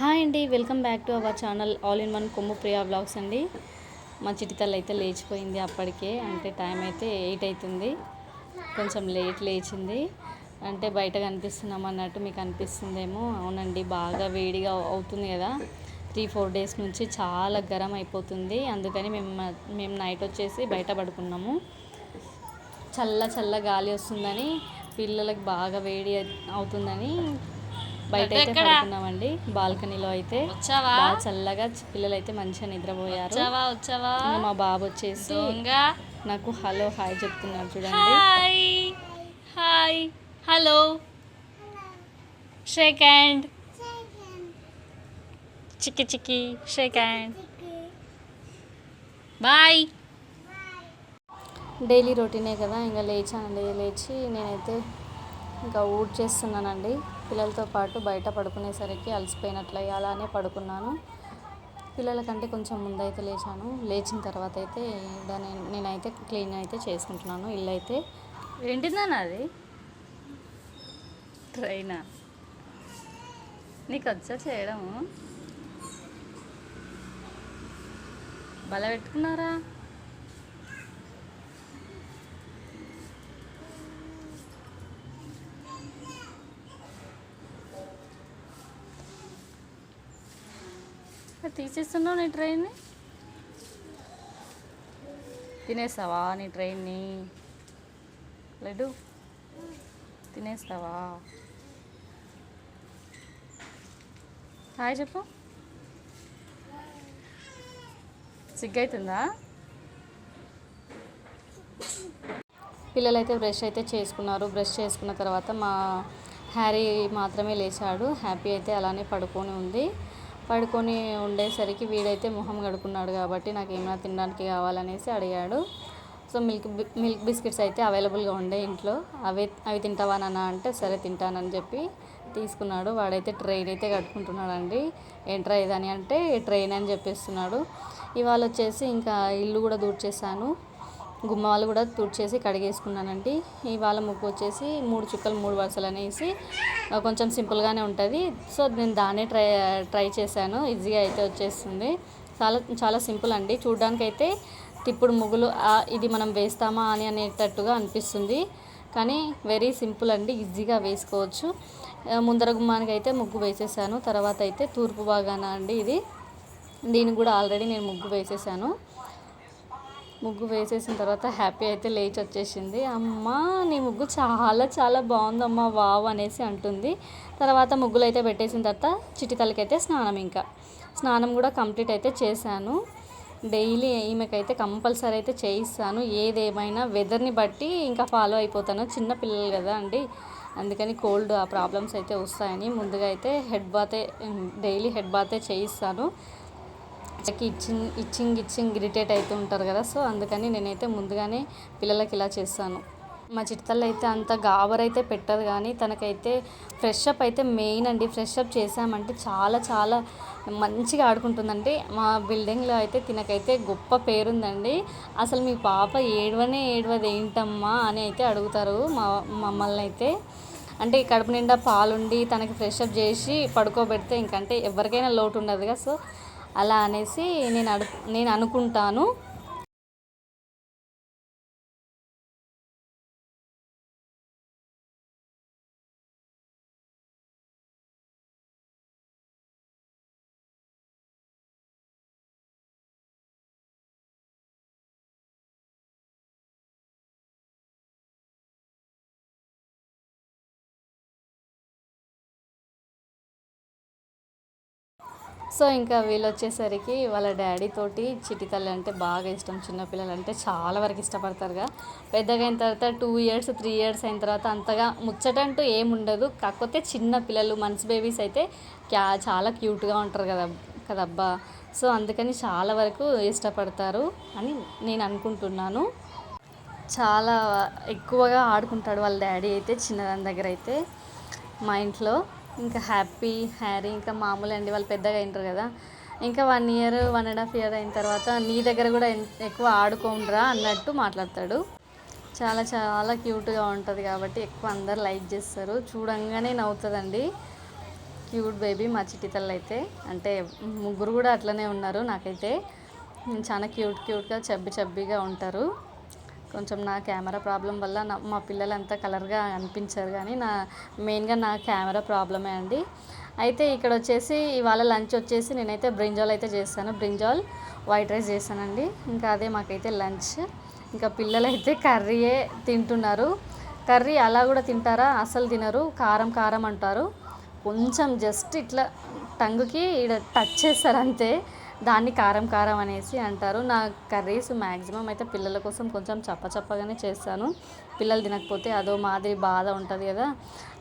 Hi అండి welcome back to our channel all in one Kommu Priya blogs అండి. మా చిటితల్లి అయితే లేచిపోయింది అప్పటికే అంటే టైం అయితే ఎయిట్ అవుతుంది. కొంచెం లేట్ లేచింది. అంటే బయట కనిపిస్తున్నాం అన్నట్టు మీకు అనిపిస్తుందేమో. అవునండి బాగా వేడిగా అవుతుంది కదా. త్రీ ఫోర్ డేస్ నుంచి చాలా గరం అయిపోతుంది. అందుకని మేము మేము నైట్ వచ్చేసి బయట పడుకున్నాము. చల్ల చల్ల గాలి వస్తుందని పిల్లలకు బాగా వేడి అవుతుందని బయట అయితే పడుకున్నామండి. బాల్కనీలో అయితే. వచ్చావా? బాగా చల్లగా పిల్లలు అయితే మంచిగా నిద్రపోయారు. వచ్చావా? వచ్చావా? ఇంకా మా బాబు వచ్చేసి నాకు హలో హాయ్ చెప్తున్నాడు చూడండి. Hi. Hi. Hello. Shake hand. Chikki Chikki shake hand. Bye. Daily రొటీనే కదా ఇంకా లేచానండి లేచి నేనైతే ఇంకా ఊడ్ చేస్తున్నానండి పిల్లలతో పాటు బయట పడుకునేసరికి అలసిపోయినట్లయి అలానే పడుకున్నాను. పిల్లల కంటే కొంచెం ముందైతే లేచాను. లేచిన తర్వాత అయితే దాన్ని నేనైతే క్లీన్ అయితే చేసుకుంటున్నాను. ఇల్లు అయితే ఏంటిదన్న అది? ట్రైనా? నీకు వచ్చా చేయడము? బల పెట్టుకున్నారా? తీసేస్తున్నావు నీ ట్రైన్ని? తినేస్తావా నీ ట్రైన్ని? లడ్డు? తినేస్తావా? హాయ్ చెప్పు. సిగ్గైతుందా? పిల్లలైతే బ్రష్ అయితే చేసుకున్నారు. బ్రష్ చేసుకున్న తర్వాత మా హ్యారీ మాత్రమే లేచాడు. హ్యాపీ అయితే అలానే పడుకొని ఉంది. పడుకొని ఉండేసరికి వీడైతే మొహం కడుక్కున్నాడు కాబట్టి నాకు ఏమైనా తినడానికి కావాలనేసి అడిగాడు. సో మిల్క్ మిల్క్ బిస్కెట్స్ అయితే అవైలబుల్గా ఉండే ఇంట్లో. అవే అవి తింటావా నాన్న అంటే సరే తింటానని చెప్పి తీసుకున్నాడు. వాడైతే ట్రైన్ అయితే కట్టుకుంటున్నాడండి. ఏంట్రా ఇదని అంటే ట్రైన్ అని చెప్పేస్తున్నాడు. ఇవాళ వచ్చేసి ఇంకా ఇల్లు కూడా దూడ్చేసాను గుమ్మాలు కూడా తుడిచేసి కడిగేసుకున్నానండి. ఇవాళ ముగ్గు వచ్చేసి మూడు చుక్కలు మూడు వరుసలు అనేసి కొంచెం సింపుల్గానే ఉంటుంది. సో నేను దాన్నే ట్రై ట్రై చేశాను. ఈజీగా అయితే వచ్చేస్తుంది. చాలా చాలా సింపుల్ అండి. చూడ్డానికి తిప్పుడు ముగ్గులు ఇది మనం వేస్తామా అని అనేటట్టుగా అనిపిస్తుంది. కానీ వెరీ సింపుల్ అండి. ఈజీగా వేసుకోవచ్చు. ముందర గుమ్మానికి అయితే ముగ్గు వేసేసాను. తర్వాత అయితే తూర్పు భాగాన అండి ఇది. దీన్ని కూడా ఆల్రెడీ నేను ముగ్గు వేసేసాను. ముగ్గు వేసేసిన తర్వాత హ్యాపీ అయితే లేచి వచ్చేసింది. అమ్మ నీ ముగ్గు చాలా చాలా బాగుందమ్మా వావ్ అనేసి అంటుంది. తర్వాత ముగ్గులు అయితే పెట్టేసిన తర్వాత చిటితలకైతే స్నానం ఇంకా. స్నానం కూడా కంప్లీట్ అయితే చేశాను. డైలీ ఈమెకైతే కంపల్సరీ అయితే చేయిస్తాను. ఏదేమైనా వెదర్ని బట్టి ఇంకా ఫాలో అయిపోతాను. చిన్న పిల్లలు కదా అండి. అందుకని కోల్డ్ ఆ ప్రాబ్లమ్స్ అయితే వస్తాయని ముందుగా అయితే హెడ్ బాతే డైలీ హెడ్ బాతే చేయిస్తాను. ఇచ్చింగ్ ఇచ్చింగ్ ఇచ్చింగ్ ఇరిటేట్ అవుతూ ఉంటారు కదా. సో అందుకని నేనైతే ముందుగానే పిల్లలకి ఇలా చేస్తాను. మా చిట్టతల్లి అయితే అంత గాబర్ అయితే పెట్టదు కానీ తనకైతే ఫ్రెష్ అప్ అయితే మెయిన్ అండి. ఫ్రెష్ అప్ చేసామంటే చాలా చాలా మంచిగా ఆడుకుంటుందండి. మా బిల్డింగ్లో అయితే తినకైతే గొప్ప పేరుందండి. అసలు మీ పాప ఏడవనే ఏడవది ఏంటమ్మా అని అయితే అడుగుతారు మా మమ్మల్ని అయితే. అంటే కడుపు నిండా పాలుండి తనకి ఫ్రెష్ అప్ చేసి పడుకోబెడితే ఇంకంటే ఎవరికైనా లోటు ఉండదు కదా సో అలా అనేసి నేను అడు నేను అనుకుంటాను. సో ఇంకా వీళ్ళు వచ్చేసరికి వాళ్ళ డాడీ తోటి చిట్టి అంటే బాగా ఇష్టం చిన్నపిల్లలు అంటే చాలా వరకు ఇష్టపడతారుగా. పెద్దగా అయిన తర్వాత టూ ఇయర్స్ త్రీ ఇయర్స్ అయిన తర్వాత అంతగా ముచ్చటంటూ ఏముండదు. కాకపోతే చిన్న పిల్లలు మన్స్ బేబీస్ అయితే క్యా చాలా క్యూట్గా ఉంటారు కదా కదబ్బా. సో అందుకని చాలా వరకు ఇష్టపడతారు అని నేను అనుకుంటున్నాను. చాలా ఎక్కువగా ఆడుకుంటాడు వాళ్ళ డాడీ అయితే చిన్నదాని దగ్గర అయితే మా ఇంట్లో. ఇంకా హ్యాపీ హ్యారీ ఇంకా మామూలు అండి వాళ్ళు పెద్దగా అయినారు కదా. ఇంకా one year one and half year అయిన తర్వాత నీ దగ్గర కూడా ఎక్కువ ఆడుకోండ్రా అన్నట్టు మాట్లాడతాడు. చాలా చాలా క్యూట్గా ఉంటుంది కాబట్టి ఎక్కువ అందరు లైక్ చేస్తారు. చూడంగానే నవ్వుతుందండి. క్యూట్ బేబీ మా చిట్టితల్లు అయితే. అంటే ముగ్గురు కూడా అట్లనే ఉన్నారు నాకైతే. చాలా క్యూట్ క్యూట్గా చబ్బి చబ్బిగా ఉంటారు. కొంచెం నా కెమెరా ప్రాబ్లం వల్ల నా మా పిల్లలు అంతా కలర్గా అనిపించారు కానీ నా మెయిన్గా నా కెమెరా ప్రాబ్లమే అండి. అయితే ఇక్కడ వచ్చేసి ఇవాళ లంచ్ వచ్చేసి నేనైతే బ్రింజాల్ అయితే చేస్తాను. బ్రింజాల్ వైట్ రైస్ చేశానండి. ఇంకా అదే మాకైతే లంచ్. ఇంకా పిల్లలైతే కర్రీయే తింటున్నారు. కర్రీ అలా కూడా తింటారా? అసలు తినరు. కారం కారం అంటారు. కొంచెం జస్ట్ ఇట్లా టంగుకి ఇక్కడ టచ్ చేస్తారు అంతే. దాన్ని కారం కారం అనేసి అంటారు. నా కర్రీస్ మ్యాక్సిమం అయితే పిల్లల కోసం కొంచెం చప్ప చప్పగానే చేస్తాను. పిల్లలు తినకపోతే అదో మాదిరి బాధ ఉంటుంది కదా.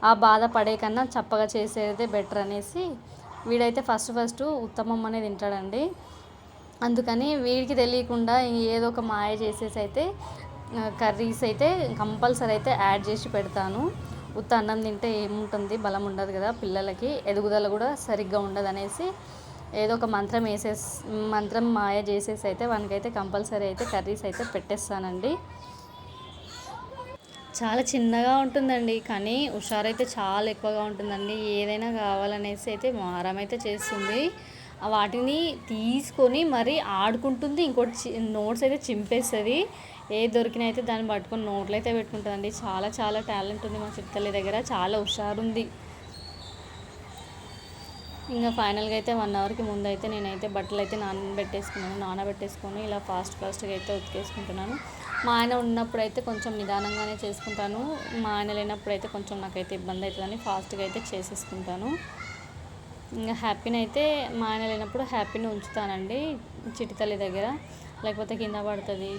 ఆ బాధ పడే కన్నా చప్పగా చేసేదే బెటర్ అనేసి వీడైతే ఫస్ట్ ఫస్ట్ ఉత్తమం అనేది తింటాడండి. అందుకని వీడికి తెలియకుండా ఏదో ఒక మాయ చేసేసి అయితే కర్రీస్ అయితే కంపల్సరీ అయితే యాడ్ చేసి పెడతాను. ఉత్త అన్నం తింటే ఏముంటుంది? బలం ఉండదు కదా పిల్లలకి. ఎదుగుదల కూడా సరిగ్గా ఉండదు అనేసి ఏదో ఒక మంత్రం వేసేసి మంత్రం మాయ చేసేసి అయితే వానికైతే కంపల్సరీ అయితే కర్రీస్ అయితే పెట్టేస్తానండి. చాలా చిన్నగా ఉంటుందండి కానీ హుషారైతే చాలా ఎక్కువగా ఉంటుందండి. ఏదైనా కావాలనేసి అయితే మారం అయితే చేస్తుంది. వాటిని తీసుకొని మరి ఆడుకుంటుంది ఇంకోటి చి- నోట్స్ అయితే చింపేస్తుంది. ఏ దొరికినా అయితే దాన్ని పట్టుకొని నోట్లో అయితే పెట్టుకుంటుందండి. చాలా చాలా టాలెంట్ ఉంది మా చిత్తల్లి దగ్గర. చాలా హుషారుంది. ఇంకా ఫైనల్గా అయితే వన్ అవర్కి ముందు అయితే నేనైతే బట్టలు అయితే నానబెట్టేసుకున్నాను నానబెట్టేసుకొని ఇలా ఫాస్ట్ ఫాస్ట్గా అయితే ఉతికేసుకుంటున్నాను. మా ఆయన ఉన్నప్పుడు అయితే కొంచెం నిదానంగానే చేసుకుంటాను. మా ఆయన లేనప్పుడు అయితే కొంచెం నాకైతే ఇబ్బంది అవుతుందని ఫాస్ట్గా అయితే చేసేసుకుంటాను. ఇంకా హ్యాపీని అయితే మా ఆయన లేనప్పుడు హ్యాపీని ఉంచుతానండి చిటితల్లి దగ్గర. లేకపోతే కింద పడుతుంది.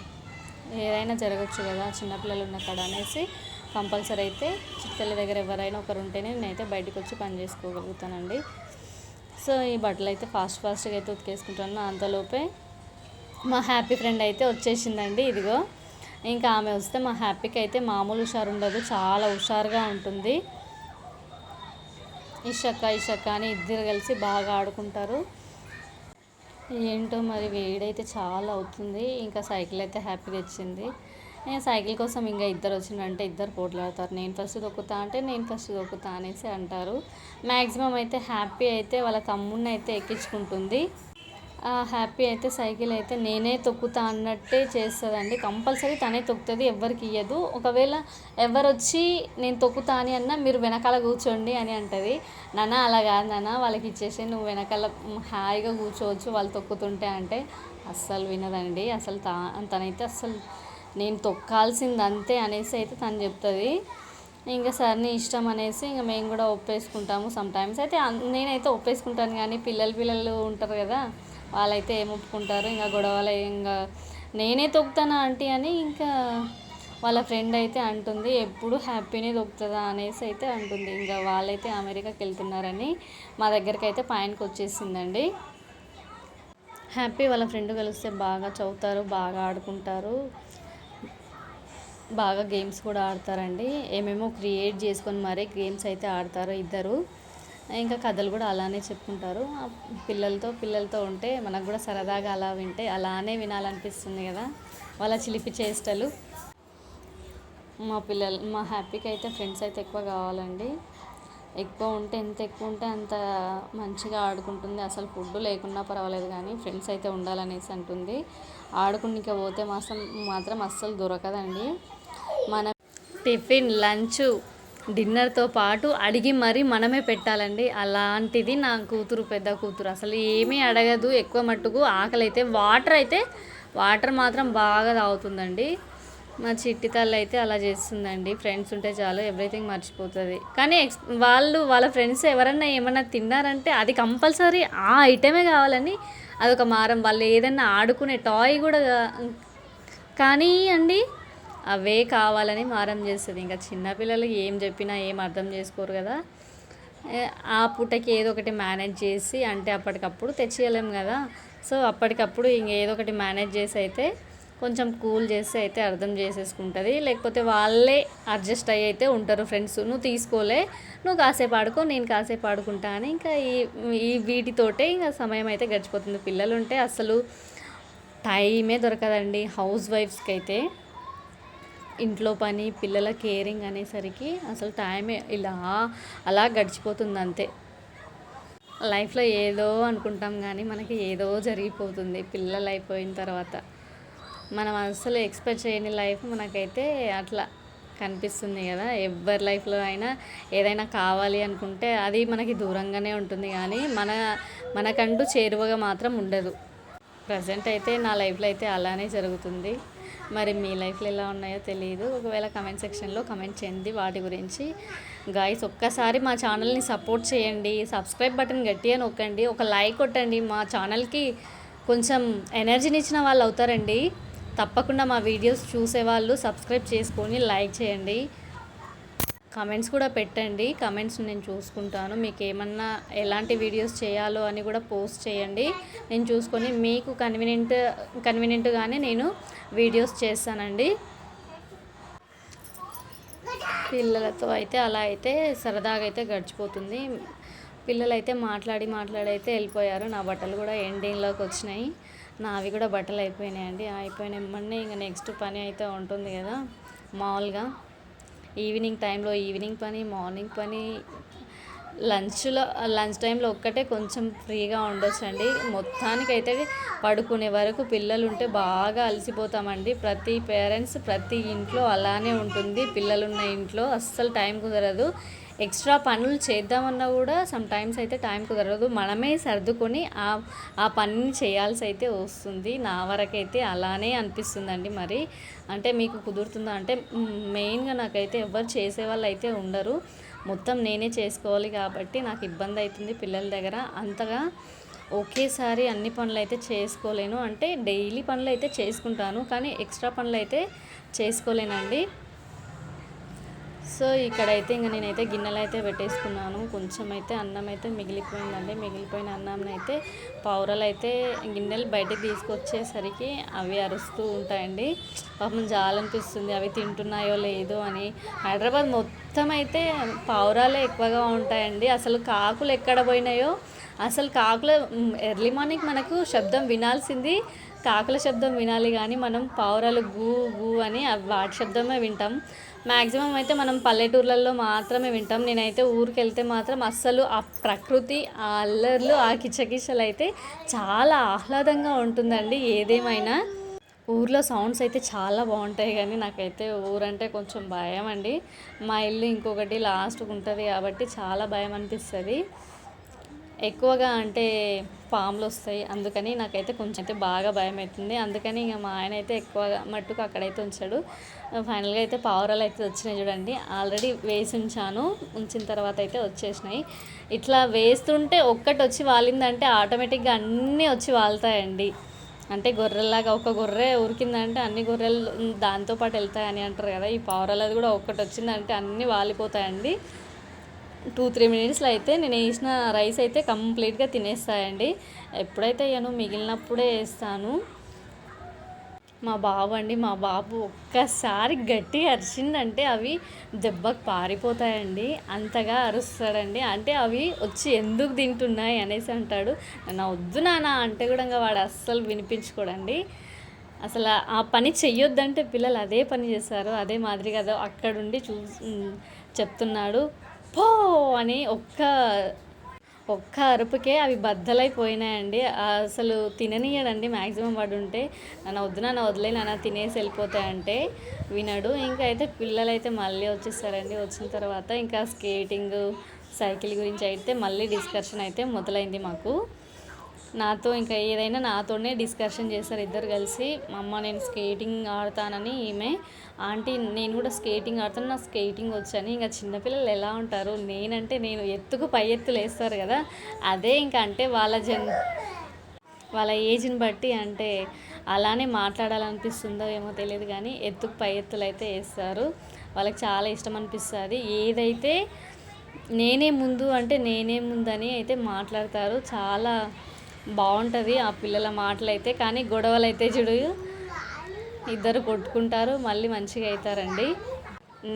ఏదైనా జరగచ్చు కదా చిన్నపిల్లలు ఉన్న కాడ అనేసి కంపల్సరీ అయితే చిటితల్లి దగ్గర ఎవరైనా ఒకరు ఉంటేనే నేనైతే బయటకు వచ్చి పని చేసుకోగలుగుతానండి. సో ఈ బట్టలు అయితే ఫాస్ట్ ఫాస్ట్గా అయితే ఉతికేసుకుంటాను. అంతలోపే మా హ్యాపీ ఫ్రెండ్ అయితే వచ్చేసిందండి ఇదిగో. ఇంకా ఆమె వస్తే మా హ్యాపీకి అయితే మామూలు హుషారు ఉండదు చాలా హుషారుగా ఉంటుంది. ఇషక్క ఇషక్క అని ఇద్దరు కలిసి బాగా ఆడుకుంటారు. ఏంటో మరి వేడైతే చాలా అవుతుంది ఇంకా సైకిల్ అయితే హ్యాపీ తెచ్చింది సైకిల్ కోసం ఇంకా ఇద్దరు వచ్చిందంటే ఇద్దరు పోట్లాడతారు నేను ఫస్ట్ దొక్కుతా అంటే నేను ఫస్ట్ దొక్కుతా అనేసి అంటారు. మ్యాక్సిమం అయితే హ్యాపీ అయితే వాళ్ళ తమ్ముడిని అయితే ఎక్కించుకుంటుంది. హ్యాపీ అయితే సైకిల్ అయితే నేనే తొక్కుతా అన్నట్టే చేస్తుందండి. కంపల్సరీ తనే తొక్కుతుంది ఎవరికి ఇయ్యదు. ఒకవేళ ఎవరు వచ్చి నేను తొక్కుతా అని అన్నా మీరు వెనకాల కూర్చోండి అని అంటుంది. నాన్న అలా కాదు నాన్న వాళ్ళకి ఇచ్చేసి నువ్వు వెనకాల హాయిగా కూర్చోవచ్చు వాళ్ళు తొక్కుతుంటే అంటే అస్సలు వినదండి. అసలు తా తనైతే అస్సలు నేను తొక్కాల్సింది అంతే అనేసి అయితే తను చెప్తుంది. ఇంకా సరే నీ ఇష్టం అనేసి ఇంకా మేము కూడా ఒప్పేసుకుంటాము సమ్ టైమ్స్ అయితే నేనైతే ఒప్పేసుకుంటాను కానీ పిల్లలు పిల్లలు ఉంటారు కదా వాళ్ళైతే ఏం ఒప్పుకుంటారు? ఇంకా గొడవలు ఇంకా నేనే తొక్కుతానా ఆంటీ అని ఇంకా వాళ్ళ ఫ్రెండ్ అయితే అంటుంది. ఎప్పుడు హ్యాపీనే దొక్కుతుందా అనేసి అయితే అంటుంది. ఇంకా వాళ్ళైతే అమెరికాకి వెళ్తున్నారని మా దగ్గరికి అయితే పాయింట్కి వచ్చేసిందండి. హ్యాపీ వాళ్ళ ఫ్రెండ్ కలిస్తే బాగా చదువుతారు బాగా ఆడుకుంటారు. బాగా గేమ్స్ కూడా ఆడతారండి. ఏమేమో క్రియేట్ చేసుకొని మరీ గేమ్స్ అయితే ఆడతారు ఇద్దరు. ఇంకా కథలు కూడా అలానే చెప్పుకుంటారు. పిల్లలతో పిల్లలతో ఉంటే మనకు కూడా సరదాగా అలా వింటే అలానే వినాలనిపిస్తుంది కదా. వాళ్ళ చిలిపి చేష్టలు. మా పిల్లలు మా హ్యాపీకి అయితే ఫ్రెండ్స్ అయితే ఎక్కువ కావాలండి. ఎక్కువ ఉంటే ఎంత ఎక్కువ ఉంటే అంత మంచిగా ఆడుకుంటుంది. అసలు ఫుడ్ లేకున్నా పర్వాలేదు కానీ ఫ్రెండ్స్ అయితే ఉండాలనేసి అంటుంది. ఆడుకునిక పోతే మాత్రం మాత్రం అస్సలు దొరకదండి. మన టిఫిన్ లంచ్ డిన్నర్తో పాటు అడిగి మరీ మనమే పెట్టాలండి. అలాంటిది నా కూతురు పెద్ద కూతురు. అసలు ఏమీ అడగదు ఎక్కువ మట్టుకు ఆకలి అయితే వాటర్ అయితే వాటర్ మాత్రం బాగా తాగుతుందండి. మా చిట్టి తల్లి అయితే అలా చేస్తుందండి. ఫ్రెండ్స్ ఉంటే చాలు ఎవ్రీథింగ్ మర్చిపోతుంది. కానీ ఎక్స్ వాళ్ళు వాళ్ళ ఫ్రెండ్స్ ఎవరన్నా ఏమన్నా తిన్నారంటే అది కంపల్సరీ ఆ ఐటమే కావాలని అదొక మారం. వాళ్ళు ఏదన్నా ఆడుకునే టాయ్ కూడా కానీ అండి అవే కావాలని మారం చేస్తుంది. ఇంకా చిన్నపిల్లలు ఏం చెప్పినా ఏం అర్థం చేసుకోరు కదా. ఆ పూటకి ఏదో ఒకటి మేనేజ్ చేసి అంటే అప్పటికప్పుడు తెచ్చేయలేం కదా. సో అప్పటికప్పుడు ఇంక ఏదో ఒకటి మేనేజ్ చేసి అయితే కొంచెం కూల్ చేసి అయితే అర్థం చేసేసుకుంటుంది. లేకపోతే వాళ్ళే అడ్జస్ట్ అయ్యి అయితే ఉంటారు ఫ్రెండ్స్ నువ్వు తీసుకోలే నువ్వు కాసేపు ఆడుకో నేను కాసేపు ఆడుకుంటా అని ఇంకా ఈ ఈ వీటితోటే ఇంకా సమయం అయితే గడిచిపోతుంది. పిల్లలు ఉంటే అసలు టైమే దొరకదండి. హౌస్ వైఫ్స్కి అయితే. ఇంట్లో పని పిల్లల కేరింగ్ అనేసరికి అసలు టైమే ఇలా అలా గడిచిపోతుంది అంతే లైఫ్లో ఏదో అనుకుంటాం కానీ మనకి ఏదో జరిగిపోతుంది పిల్లలు అయిపోయిన తర్వాత. మనం అసలు ఎక్స్పెక్ట్ చేయని లైఫ్ మనకైతే అట్లా కనిపిస్తుంది కదా. ఎవరి లైఫ్లో అయినా ఏదైనా కావాలి అనుకుంటే అది మనకి దూరంగానే ఉంటుంది కానీ మన మనకంటూ చేరువగా మాత్రం ఉండదు. ప్రజెంట్ అయితే నా లైఫ్లో అయితే అలానే జరుగుతుంది. మరి మీ లైఫ్లో ఎలా ఉన్నాయో తెలియదు ఒకవేళ కమెంట్ సెక్షన్లో కమెంట్ చేయండి వాటి గురించి. గాయస్ ఒక్కసారి మా ఛానల్ని సపోర్ట్ చేయండి. సబ్స్క్రైబ్ బటన్ గట్టిగా నొక్కండి. ఒక లైక్ కొట్టండి. మా ఛానల్కి కొంచెం ఎనర్జీని ఇచ్చిన వాళ్ళు అవుతారండి. తప్పకుండా మా వీడియోస్ చూసేవాళ్ళు సబ్స్క్రైబ్ చేసుకొని లైక్ చేయండి. కమెంట్స్ కూడా పెట్టండి. కమెంట్స్ నేను చూసుకుంటాను. మీకు ఏమన్నా ఎలాంటి వీడియోస్ చేయాలో అని కూడా పోస్ట్ చేయండి. నేను చూసుకొని మీకు కన్వీనియంట్ కన్వీనియంట్గానే నేను వీడియోస్ చేస్తానండి. పిల్లలతో అయితే అలా అయితే సరదాగా అయితే గడిచిపోతుంది. పిల్లలైతే మాట్లాడి మాట్లాడి అయితే వెళ్ళిపోయారు. నా బట్టలు కూడా ఎండింగ్లోకి వచ్చినాయి. నావి కూడా బట్టలు అయిపోయినాయండి. అయిపోయిన వెంబడే ఇంకా నెక్స్ట్ పని అయితే ఉంటుంది కదా మామూలుగా ఈవినింగ్ టైంలో ఈవినింగ్ పని మార్నింగ్ పని. లంచ్లో లంచ్ టైంలో ఒక్కటే కొంచెం ఫ్రీగా ఉండొచ్చండి. మొత్తానికైతే పడుకునే వరకు పిల్లలు ఉంటే బాగా అలసిపోతామండి. ప్రతి పేరెంట్స్ ప్రతి ఇంట్లో అలానే ఉంటుంది. పిల్లలున్న ఇంట్లో అస్సలు టైం కుదరదు. ఎక్స్ట్రా పనులు చేద్దామన్నా కూడా సమ్ టైమ్స్ అయితే టైం కుదరదు. మనమే సర్దుకొని ఆ ఆ పనిని చేయాల్సి అయితే వస్తుంది. నా వరకైతే అలానే అనిపిస్తుందండి మరి. అంటే మీకు కుదురుతుందా? అంటే మెయిన్గా నాకైతే ఎవరు చేసేవాళ్ళు అయితే ఉండరు. మొత్తం నేనే చేసుకోవాలి కాబట్టి నాకు ఇబ్బంది అవుతుంది పిల్లల దగ్గర. అంతగా ఒకేసారి అన్ని పనులు అయితే చేసుకోలేను. అంటే డైలీ పనులు అయితే చేసుకుంటాను. కానీ ఎక్స్ట్రా పనులు అయితే చేసుకోలేనండి. సో ఇక్కడైతే ఇంకా నేనైతే గిన్నెలు అయితే పెట్టేసుకున్నాను. కొంచెం అయితే అన్నం అయితే మిగిలిపోయిందండి. మిగిలిపోయిన అన్నం అయితే పౌరలు అయితే గిన్నెలు బయటకు తీసుకొచ్చేసరికి అవి అరుస్తూ ఉంటాయండి. పాపం జాలనిపిస్తుంది. అవి తింటున్నాయో లేదో అని. హైదరాబాద్ మొత్తం అయితే పావురాలే ఎక్కువగా ఉంటాయండి. అసలు కాకులు ఎక్కడ పోయినాయో? అసలు కాకుల ఎర్లీ మార్నింగ్ మనకు శబ్దం వినాల్సింది. కాకుల శబ్దం వినాలి కానీ మనం పావురాలు గూ గూ అని అవి వాటి శబ్దమే వింటాం. మ్యాక్సిమం అయితే మనం పల్లెటూర్లలో మాత్రమే వింటాం. నేనైతే ఊరికి వెళ్తే మాత్రం అస్సలు ఆ ప్రకృతి ఆ అల్లర్లు ఆ కిచకిచలు అయితే చాలా ఆహ్లాదంగా ఉంటుందండి ఏదేమైనా. ఊర్లో సౌండ్స్ అయితే చాలా బాగుంటాయి కానీ నాకైతే ఊరంటే కొంచెం భయం అండి మా ఇల్లు ఇంకొకటి లాస్ట్కి ఉంటుంది కాబట్టి చాలా భయం అనిపిస్తుంది ఎక్కువగా అంటే పాములు వస్తాయి. అందుకని నాకైతే కొంచెం అయితే బాగా భయం అవుతుంది అందుకని ఇక మా ఆయన అయితే ఎక్కువగా మట్టుకు అక్కడైతే ఉంచాడు. ఫైనల్గా అయితే పావురాలు అయితే వచ్చినాయి చూడండి. ఆల్రెడీ వేసి ఉంచాను. ఉంచిన తర్వాత అయితే వచ్చేసినాయి. ఇట్లా వేస్తుంటే ఒక్కటి వచ్చి వాలిందంటే ఆటోమేటిక్గా అన్నీ వచ్చి వాళ్తాయండి. అంటే గొర్రెల్లాగా ఒక గొర్రె ఉరికిందంటే అన్ని గొర్రెలు దాంతో పాటు వెళ్తాయని అంటారు కదా ఈ పావురాలది కూడా ఒక్కటి వచ్చిందంటే అన్నీ వాలిపోతాయండి. టూ త్రీ మినిట్స్లో అయితే నేను వేసిన రైస్ అయితే కంప్లీట్గా తినేస్తాయండి. ఎప్పుడైతే అయ్యానో మిగిలినప్పుడే వేస్తాను. మా బాబు అండి మా బాబు ఒక్కసారి గట్టిగా అరిచిందంటే అవి దెబ్బకు పారిపోతాయండి. అంతగా అరుస్తాడండి. అంటే అవి వచ్చి ఎందుకు తింటున్నాయి అనేసి అంటాడు. నా వద్దు నానా అంటే కూడా ఇంకా వాడు అస్సలు వినిపించుకోడండి. అసలు ఆ పని చెయ్యొద్దంటే పిల్లలు అదే పని చేస్తారు. అదే మాదిరి కదా అక్కడుండి చూ చెప్తున్నాడు. అబ్బో అని ఒక్క ఒక్క అరుపుకే అవి బద్దలైపోయినాయండి. అసలు తిననీయడండి మ్యాక్సిమం వాడు ఉంటే నన్ను వద్దు నన్ను వదిలే నాన్న తినేసి వెళ్ళిపోతాయంటే వినడు. ఇంకా అయితే పిల్లలు అయితే మళ్ళీ వచ్చేస్తారండి. వచ్చిన తర్వాత ఇంకా స్కేటింగ్ సైకిల్ గురించి అయితే మళ్ళీ డిస్కషన్ అయితే మొదలైంది మాకు. నాతో ఇంకా ఏదైనా నాతోనే డిస్కషన్ చేస్తారు ఇద్దరు కలిసి మా అమ్మ నేను స్కేటింగ్ ఆడతానని ఈమె ఆంటీ నేను కూడా స్కేటింగ్ ఆడతాను నాకు స్కేటింగ్ వచ్చని ఇంకా చిన్నపిల్లలు ఎలా ఉంటారు? నేనంటే నేను ఎత్తుకు పై ఎత్తులు వేస్తారు కదా అదే ఇంకా అంటే వాళ్ళ జన్ వాళ్ళ ఏజ్ని బట్టి అంటే అలానే మాట్లాడాలనిపిస్తుందో ఏమో తెలియదు కానీ ఎత్తుకు పై ఎత్తులు అయితే వేస్తారు. వాళ్ళకి చాలా ఇష్టం అనిపిస్తుంది. ఏదైతే నేనే ముందు అంటే నేనే ముందని అయితే మాట్లాడతారు. చాలా బాగుంటుంది ఆ పిల్లల మాటలు అయితే కానీ గొడవలు అయితే చూడు. ఇద్దరు కొట్టుకుంటారు మళ్ళీ మంచిగా అవుతారండి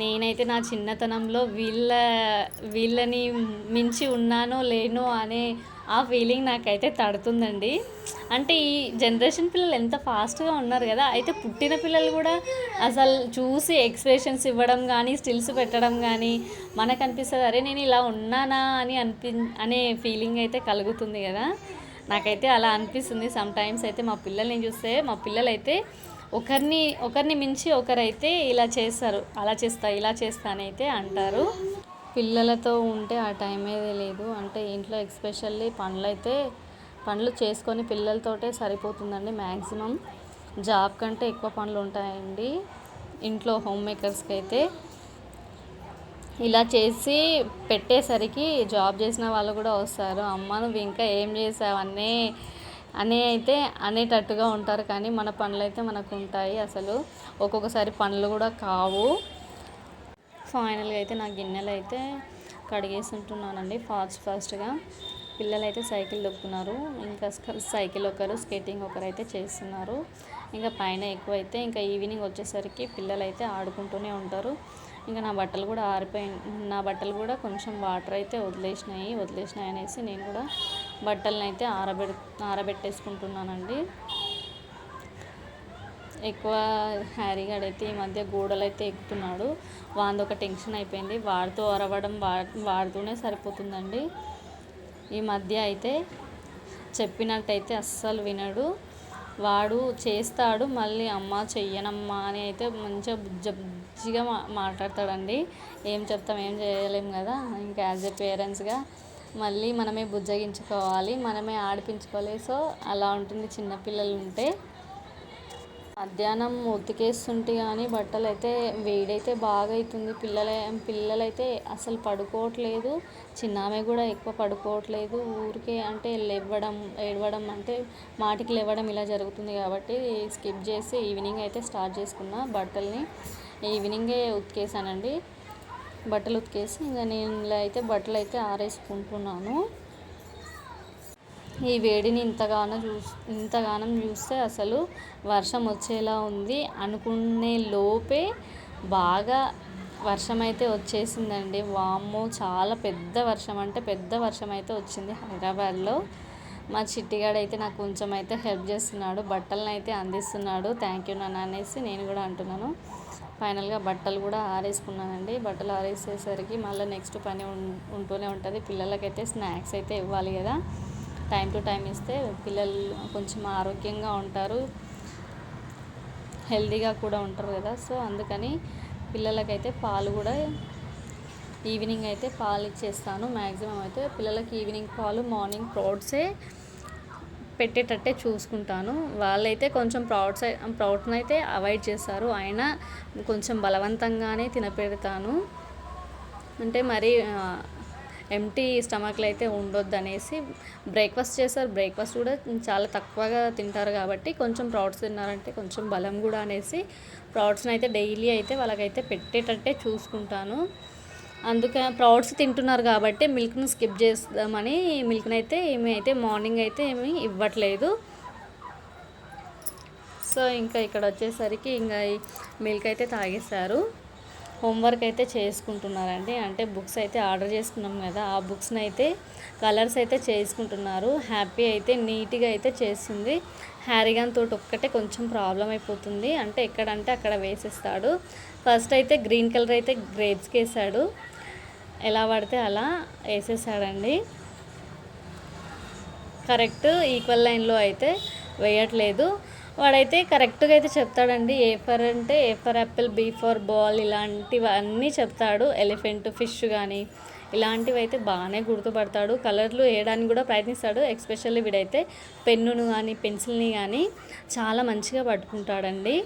నేనైతే నా చిన్నతనంలో వీళ్ళ వీళ్ళని మించి ఉన్నానో లేనో అనే ఆ ఫీలింగ్ నాకైతే తడుతుందండి. అంటే ఈ జనరేషన్ పిల్లలు ఎంత ఫాస్ట్గా ఉన్నారు కదా అయితే పుట్టిన పిల్లలు కూడా అసలు చూసి ఎక్స్ప్రెషన్స్ ఇవ్వడం కానీ స్టిల్స్ పెట్టడం కానీ మనకు అనిపిస్తుంది అరే నేను ఇలా ఉన్నానా అని అనిపి అనే ఫీలింగ్ అయితే కలుగుతుంది కదా. నాకైతే అలా అనిపిస్తుంది. సమ్ టైమ్స్ అయితే మా పిల్లల్ని చూస్తే మా పిల్లలైతే ఒకరిని ఒకరిని మించి ఒకరైతే ఇలా చేస్తారు. అలా చేస్తా ఇలా చేస్తా అని అయితే అంటారు. పిల్లలతో ఉంటే ఆ టైం లేదు. అంటే ఇంట్లో ఎక్స్పెషల్లీ పనులు అయితే పనులు చేసుకొని పిల్లలతోటే సరిపోతుందండి మ్యాక్సిమం జాబ్ కంటే ఎక్కువ పనులు ఉంటాయండి. ఇంట్లో హోమ్ మేకర్స్కి అయితే ఇలా చేసి పెట్టేసరికి జాబ్ చేసిన వాళ్ళు కూడా వస్తారు. అమ్మ నువ్వు ఇంకా ఏం చేసావన్నీ అనే అయితే అనేటట్టుగా ఉంటారు. కానీ మన పనులు అయితే మనకు ఉంటాయి అసలు. ఒక్కొక్కసారి పనులు కూడా కావు. ఫైనల్గా అయితే నా గిన్నెలు అయితే కడిగేసుంటున్నానండి ఫాస్ట్ ఫాస్ట్గా. పిల్లలు అయితే సైకిల్ దొక్కుతున్నారు ఇంకా సైకిల్ ఒకరు స్కేటింగ్ ఒకరు అయితే చేస్తున్నారు. ఇంకా పైన ఎక్కువ అయితే ఇంకా ఈవినింగ్ వచ్చేసరికి పిల్లలు అయితే ఆడుకుంటూనే ఉంటారు. ఇంకా నా బట్టలు కూడా ఆరిపోయి నా బట్టలు కూడా కొంచెం వాటర్ అయితే వదిలేసినాయి వదిలేసినాయి అనేసి నేను కూడా బట్టలను అయితే ఆరబె ఆరబెట్టేసుకుంటున్నానండి. ఎక్కువ హ్యారీ గడ్ అయితే ఈ మధ్య గోడలు అయితే ఎక్కుతున్నాడు. వాంది ఒక టెన్షన్ అయిపోయింది. వాడితో అరవడం వా వాడుతూనే సరిపోతుందండి. ఈ మధ్య అయితే చెప్పినట్టయితే అస్సలు వినడు. వాడు చేస్తాడు మళ్ళీ అమ్మ చెయ్యనమ్మా అని అయితే మంచిగా బుజ్జ బుజ్జిగా మా మాట్లాడతాడండి. ఏం చెప్తాం ఏం చేయలేం కదా ఇంకా యాజ్ ఎ పేరెంట్స్గా. మళ్ళీ మనమే బుజ్జగించుకోవాలి మనమే ఆడిపించుకోవాలి. సో అలా ఉంటుంది చిన్నపిల్లలు ఉంటే మధ్యాహ్నం ఉతికేస్తుంటే కానీ బట్టలు అయితే వేడైతే బాగా అవుతుంది పిల్లల పిల్లలైతే అసలు పడుకోవట్లేదు. చిన్న ఆమె కూడా ఎక్కువ పడుకోవట్లేదు. ఊరికే అంటే లేవడం ఏడవడం అంటే మాటికి లేవడం ఇలా జరుగుతుంది కాబట్టి స్కిప్ చేసి ఈవినింగ్ అయితే స్టార్ట్ చేసుకున్నా బట్టల్ని. ఈవినింగే ఉతికేసానండి. బట్టలు ఉతికేసి ఇంకా నేను ఇలా అయితే బట్టలు అయితే ఆరేసుకుంటున్నాను. ఈ వేడిని ఇంతగానో చూస్ ఇంతగానం చూస్తే అసలు వర్షం వచ్చేలా ఉంది. అనుకునే లోపే బాగా వర్షం అయితే వచ్చేసిందండి. వామ్మో! చాలా పెద్ద వర్షం అంటే పెద్ద వర్షం అయితే వచ్చింది హైదరాబాద్లో. మా చిట్టిగాడు అయితే నాకు కొంచెం అయితే హెల్ప్ చేస్తున్నాడు బట్టలను అయితే అందిస్తున్నాడు. థ్యాంక్ యూ నాన్న అనేసి నేను కూడా అంటున్నాను. ఫైనల్గా బట్టలు కూడా ఆరేసుకున్నానండి. బట్టలు ఆరేసేసరికి మళ్ళీ నెక్స్ట్ పని ఉం- ఉంటూనే ఉంటుంది. పిల్లలకైతే స్నాక్స్ అయితే ఇవ్వాలి కదా. టైం టు టైం ఇస్తే పిల్లలు కొంచెం ఆరోగ్యంగా ఉంటారు. హెల్దీగా కూడా ఉంటారు కదా. సో అందుకని పిల్లలకైతే పాలు కూడా ఈవినింగ్ అయితే పాలు ఇచ్చేస్తాను. మ్యాక్సిమం అయితే పిల్లలకి ఈవినింగ్ పాలు మార్నింగ్ ప్రౌడ్సే పెట్టేటట్టే చూసుకుంటాను. వాళ్ళైతే కొంచెం ప్రౌడ్స్ ప్రౌడ్ని అయితే అవాయిడ్ చేస్తారు. అయినా కొంచెం బలవంతంగానే తినపెడతాను. అంటే మరి ఎంటీ స్టమక్లు అయితే ఉండొద్దు అనేసి బ్రేక్ఫాస్ట్ చేస్తారు బ్రేక్ఫాస్ట్ కూడా చాలా తక్కువగా తింటారు కాబట్టి కొంచెం ప్రౌడ్స్ తిన్నారంటే కొంచెం బలం కూడా అనేసి ప్రౌడ్స్ని అయితే డైలీ అయితే వాళ్ళకైతే పెట్టేటట్టే చూసుకుంటాను. అందుకే ప్రౌడ్స్ తింటున్నారు కాబట్టి మిల్క్ను స్కిప్ చేద్దామని మిల్క్ని అయితే ఏమి అయితే మార్నింగ్ అయితే ఏమి ఇవ్వట్లేదు. సో ఇంకా ఇక్కడ వచ్చేసరికి ఇంకా మిల్క్ అయితే తాగేశారు. హోంవర్క్ అయితే చేసుకుంటున్నారండి. అంటే బుక్స్ అయితే ఆర్డర్ చేసుకున్నాం కదా ఆ బుక్స్ని అయితే కలర్స్ అయితే చేసుకుంటున్నారు. హ్యాపీ అయితే నీట్గా అయితే చేస్తుంది. హ్యారీగాన్ తోటి ఒక్కటే కొంచెం ప్రాబ్లం అయిపోతుంది. అంటే ఎక్కడంటే అక్కడ వేసేస్తాడు. ఫస్ట్ అయితే గ్రీన్ కలర్ అయితే గ్రేప్స్కి వేసాడు. ఎలా పడితే అలా వేసేసాడండి. కరెక్ట్ ఈక్వల్ లైన్లో అయితే వేయట్లేదు. వాడైతే కరెక్ట్గా అయితే చెప్తాడండి. ఏ ఫర్ అంటే A for apple B for ball ఇలాంటివన్నీ చెప్తాడు. ఎలిఫెంట్ ఫిష్ కానీ ఇలాంటివి అయితే బాగానే గుర్తుపడతాడు. కలర్లు వేయడానికి కూడా ప్రయత్నిస్తాడు. ఎక్స్పెషల్లీ వీడైతే పెన్నును కానీ పెన్సిల్ని కానీ చాలా మంచిగా పట్టుకుంటాడండి.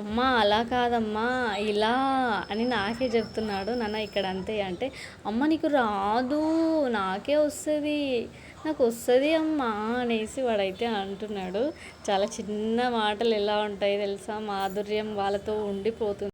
అమ్మ అలా కాదమ్మా ఇలా అని నాకే చెప్తున్నాడు. నాన్న ఇక్కడ అంతే అంటే అమ్మ నీకు రాదు నాకే వస్తుంది. నాకు వస్తుంది అమ్మా అనేసి వాడైతే అంటున్నాడు. చాలా చిన్న మాటలు ఎలా ఉంటాయి తెలుసా? మాధుర్యం వాళ్ళతో ఉండిపోతుంది.